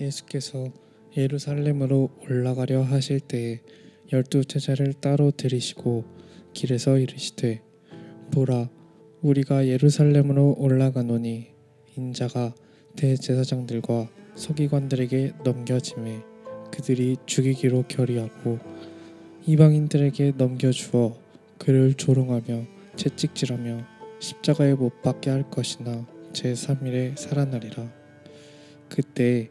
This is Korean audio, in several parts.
예수께서 예루살렘으로 올라가려 하실 때에 열두 제자를 따로 들이시고 길에서 이르시되 보라 우리가 예루살렘으로 올라가노니 인자가 대제사장들과 서기관들에게 넘겨짐에 그들이 죽이기로 결의하고 이방인들에게 넘겨주어 그를 조롱하며 채찍질하며 십자가에 못 박게 할 것이나 제3일에 살아나리라. 그때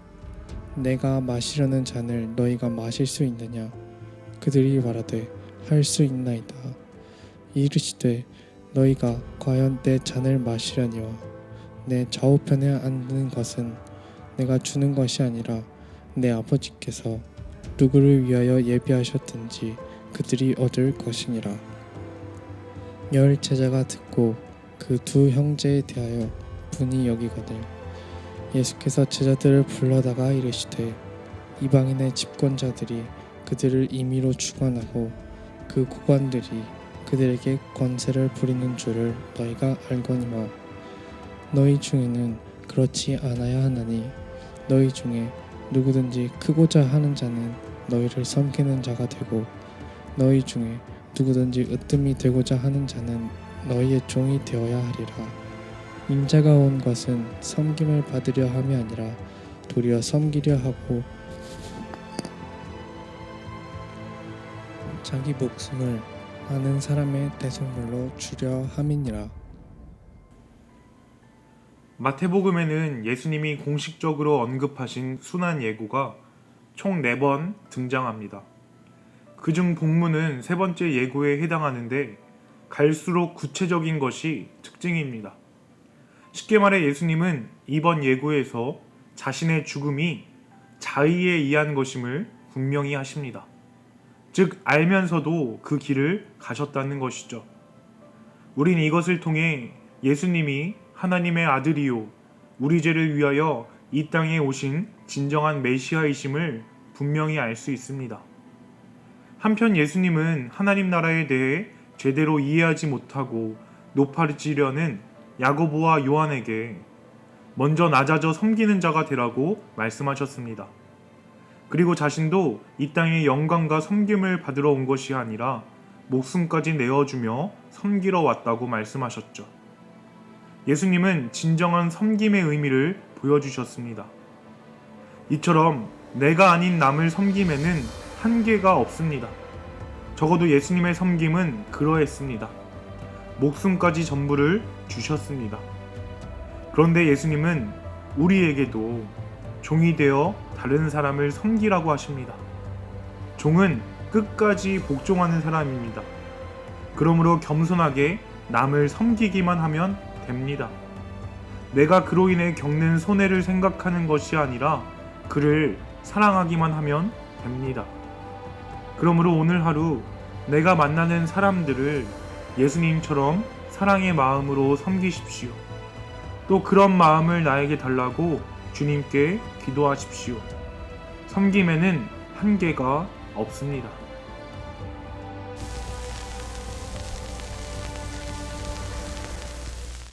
내가 마시려는 잔을 너희가 마실 수 있느냐? 그들이 말하되 할 수 있나이다. 이르시되 너희가 과연 내 잔을 마시려니와 내 좌우편에 앉는 것은 내가 주는 것이 아니라 내 아버지께서 누구를 위하여 예비하셨든지 그들이 얻을 것이니라. 열 제자가 듣고 그 두 형제에 대하여 분이 여기거늘 예수께서 제자들을 불러다가 이르시되 이방인의 집권자들이 그들을 임의로 주관하고 그 고관들이 그들에게 권세를 부리는 줄을 너희가 알거니와 너희 중에는 그렇지 않아야 하나니 너희 중에 누구든지 크고자 하는 자는 너희를 섬기는 자가 되고 너희 중에 누구든지 으뜸이 되고자 하는 자는 너희의 종이 되어야 하리라 인자가 온 것은 섬김을 받으려 함이 아니라 도리어 섬기려 하고 자기 목숨을 많은 사람의 대속물로 주려 함이니라 마태복음에는 예수님이 공식적으로 언급하신 순환 예고가 총 4번 등장합니다. 그중 복문은 세 번째 예고에 해당하는데 갈수록 구체적인 것이 특징입니다. 쉽게 말해 예수님은 이번 예고에서 자신의 죽음이 자의에 의한 것임을 분명히 하십니다. 즉 알면서도 그 길을 가셨다는 것이죠. 우린 이것을 통해 예수님이 하나님의 아들이요 우리 죄를 위하여 이 땅에 오신 진정한 메시아이심을 분명히 알 수 있습니다. 한편 예수님은 하나님 나라에 대해 제대로 이해하지 못하고 높아지려는 야고보와 요한에게 먼저 낮아져 섬기는 자가 되라고 말씀하셨습니다. 그리고 자신도 이 땅의 영광과 섬김을 받으러 온 것이 아니라 목숨까지 내어주며 섬기러 왔다고 말씀하셨죠. 예수님은 진정한 섬김의 의미를 보여주셨습니다. 이처럼 내가 아닌 남을 섬김에는 한계가 없습니다. 적어도 예수님의 섬김은 그러했습니다. 목숨까지 전부를 주셨습니다. 그런데 예수님은 우리에게도 종이 되어 다른 사람을 섬기라고 하십니다. 종은 끝까지 복종하는 사람입니다. 그러므로 겸손하게 남을 섬기기만 하면 됩니다. 내가 그로 인해 겪는 손해를 생각하는 것이 아니라 그를 사랑하기만 하면 됩니다. 그러므로 오늘 하루 내가 만나는 사람들을 예수님처럼 사랑의 마음으로 섬기십시오. 또 그런 마음을 나에게 달라고 주님께 기도하십시오. 섬김에는 한계가 없습니다.